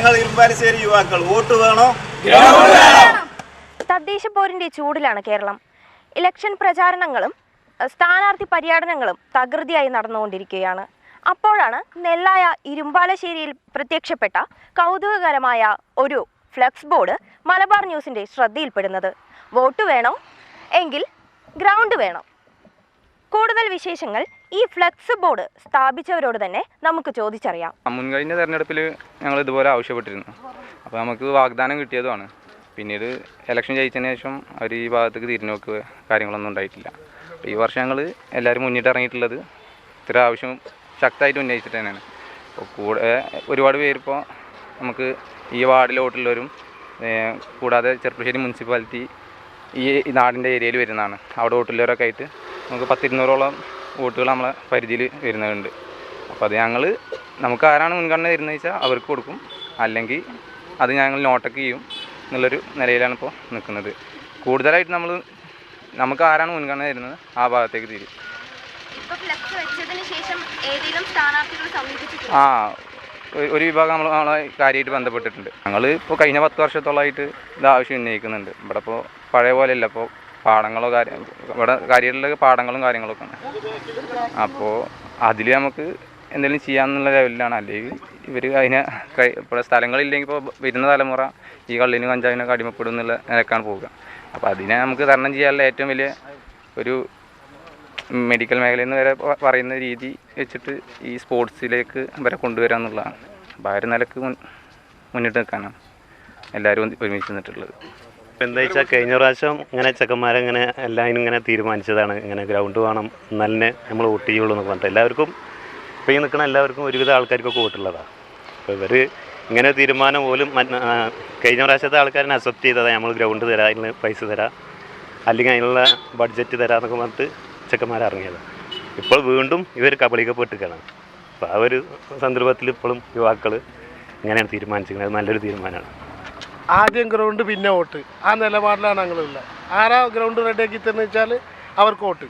ഞങ്ങൾ ഇരുമ്പാലശ്ശേരി യുവാക്കൾ. വോട്ട് വേണോ? തദ്ദേശ പോരിന്റെ ചൂടിലാണ് കേരളം. ഇലക്ഷൻ പ്രചാരണങ്ങളും സ്ഥാനാർത്ഥി പര്യടനങ്ങളും തകൃതിയായി നടന്നുകൊണ്ടിരിക്കുകയാണ്. അപ്പോഴാണ് നെല്ലായ ഇരുമ്പാലശ്ശേരിയിൽ പ്രത്യക്ഷപ്പെട്ട കൗതുകകരമായ ഒരു ഫ്ലക്സ് ബോർഡ് മലബാർ ന്യൂസിന്റെ ശ്രദ്ധയിൽപ്പെടുന്നത്. വോട്ട് വേണോ? എങ്കിൽ ഗ്രൗണ്ട് വേണം. കൂടുതൽ വിശേഷങ്ങൾ ഈ ഫ്ലെക്സ് ബോർഡ് സ്ഥാപിച്ചവരോട് തന്നെ നമുക്ക് ചോദിച്ചറിയാം. മുൻകഴിഞ്ഞ തെരഞ്ഞെടുപ്പിൽ ഞങ്ങൾ ഇതുപോലെ ആവശ്യപ്പെട്ടിരുന്നു. അപ്പോൾ നമുക്ക് വാഗ്ദാനം കിട്ടിയതുമാണ്. പിന്നീട് ഇലക്ഷൻ ജയിച്ചതിന് ശേഷം അവർ ഈ ഭാഗത്തേക്ക് തിരിഞ്ഞു നോക്കുക കാര്യങ്ങളൊന്നും ഉണ്ടായിട്ടില്ല. ഈ വർഷം ഞങ്ങൾ എല്ലാവരും മുന്നിട്ട് ഇറങ്ങിയിട്ടുള്ളത് ഇത്ര ആവശ്യം ശക്തമായിട്ട് ഉന്നയിച്ചിട്ട് തന്നെയാണ്. അപ്പോൾ കൂടെ ഒരുപാട് പേരിപ്പോൾ നമുക്ക് ഈ ഏഹ് കൂടാതെ ചെറുപ്പശ്ശേരി മുനിസിപ്പാലിറ്റി ഈ നാടിന്റെ ഏരിയയിൽ വരുന്നതാണ്. അവിടെ വോട്ടുള്ളവരൊക്കെ ആയിട്ട് നമുക്ക് പത്തിരുന്നൂറോളം വോട്ടുകൾ നമ്മളെ പരിധിയിൽ വരുന്നുണ്ട് അപ്പോൾ അത് ഞങ്ങൾ നമുക്ക് ആരാണ് മുൻഗണന തരുന്നത് വെച്ചാൽ അവർക്ക് കൊടുക്കും. അല്ലെങ്കിൽ അത് ഞങ്ങൾ നോട്ടൊക്കെ ചെയ്യും എന്നുള്ളൊരു നിലയിലാണ് ഇപ്പോൾ നിൽക്കുന്നത്. കൂടുതലായിട്ട് നമ്മൾ നമുക്ക് ആരാണ് മുൻഗണന തരുന്നത് ആ ഭാഗത്തേക്ക് തിരിയും ആ ഒരു- ഒരു വിഭാഗം നമ്മൾ നമ്മളെ കാര്യമായിട്ട് ബന്ധപ്പെട്ടിട്ടുണ്ട്. ഞങ്ങൾ ഇപ്പോൾ കഴിഞ്ഞ പത്ത് വർഷത്തോളമായിട്ട് ഇത് ആവശ്യം ഉന്നയിക്കുന്നുണ്ട്. ഇവിടെ ഇപ്പോൾ പഴയ പോലെയല്ല. ഇപ്പോൾ പാടങ്ങളോ കാര്യം ഇവിടെ കാര്യമായിട്ടുള്ള പാടങ്ങളും കാര്യങ്ങളൊക്കെ ആണ് അപ്പോൾ അതിൽ നമുക്ക് എന്തെങ്കിലും ചെയ്യാമെന്നുള്ള ലെവലിലാണ്. അല്ലെങ്കിൽ ഇവർ അതിനെ കൈ ഇപ്പോൾ സ്ഥലങ്ങളില്ലെങ്കിൽ ഇപ്പോൾ വരുന്ന തലമുറ ഈ കള്ളിനും കഞ്ചാവിനൊക്കെ അടിമപ്പെടും എന്നുള്ള നിലക്കാണ് പോവുക. അപ്പോൾ അതിനെ നമുക്ക് തരണം ചെയ്യാനുള്ള ഏറ്റവും വലിയ ഒരു മെഡിക്കൽ മേഖലയിൽ നിന്ന് വരെ പറയുന്ന രീതി വെച്ചിട്ട് ഈ സ്പോർട്സിലേക്ക് വരെ കൊണ്ടുവരിക എന്നുള്ളതാണ്. അപ്പോൾ ആ ഒരു നിലയ്ക്ക് മുന്നിട്ട് നിൽക്കാനാണ് എല്ലാവരും ഒരുമിച്ച് നിന്നിട്ടുള്ളത്. ഇപ്പം എന്താ വെച്ചാൽ കഴിഞ്ഞ പ്രാവശ്യം ഇങ്ങനെ ചെക്കന്മാരങ്ങനെ എല്ലാവരും ഇങ്ങനെ തീരുമാനിച്ചതാണ്. ഇങ്ങനെ ഗ്രൗണ്ട് വേണം എന്നാലേ നമ്മൾ വോട്ട് ചെയ്യുള്ളൂ എന്നൊക്കെ പറഞ്ഞിട്ട്. എല്ലാവർക്കും ഇപ്പം ഈ നിൽക്കുന്ന എല്ലാവർക്കും ഒരുവിധ ആൾക്കാർക്കൊക്കെ വോട്ടുള്ളതാണ് അപ്പോൾ ഇവർ ഇങ്ങനെ തീരുമാനം പോലും കഴിഞ്ഞ പ്രാവശ്യത്തെ ആൾക്കാരനെ അക്സെപ്റ്റ് ചെയ്തതാണ് നമ്മൾ ഗ്രൗണ്ട് തരാം അതിന് പൈസ തരാം. അല്ലെങ്കിൽ അതിനുള്ള ബഡ്ജറ്റ് തരാമെന്നൊക്കെ പറഞ്ഞിട്ട് ചെക്കന്മാരിറങ്ങിയത് ഇപ്പോൾ വീണ്ടും ഇവർ കബളിക്കപ്പെട്ടിരിക്കുകയാണ് അപ്പോൾ ആ ഒരു സന്ദർഭത്തിൽ ഇപ്പോഴും യുവാക്കൾ ഇങ്ങനെയാണ് തീരുമാനിച്ചിരിക്കുന്നത്. നല്ലൊരു തീരുമാനമാണ്. ആദ്യം ഗ്രൗണ്ട് പിന്നെ വോട്ട്. ആ നിലപാടിലാണ് ഞങ്ങളുള്ളത് ആരാ ഗ്രൗണ്ട് റെഡിയാക്കി തന്നു വെച്ചാൽ അവർക്ക് വോട്ട്.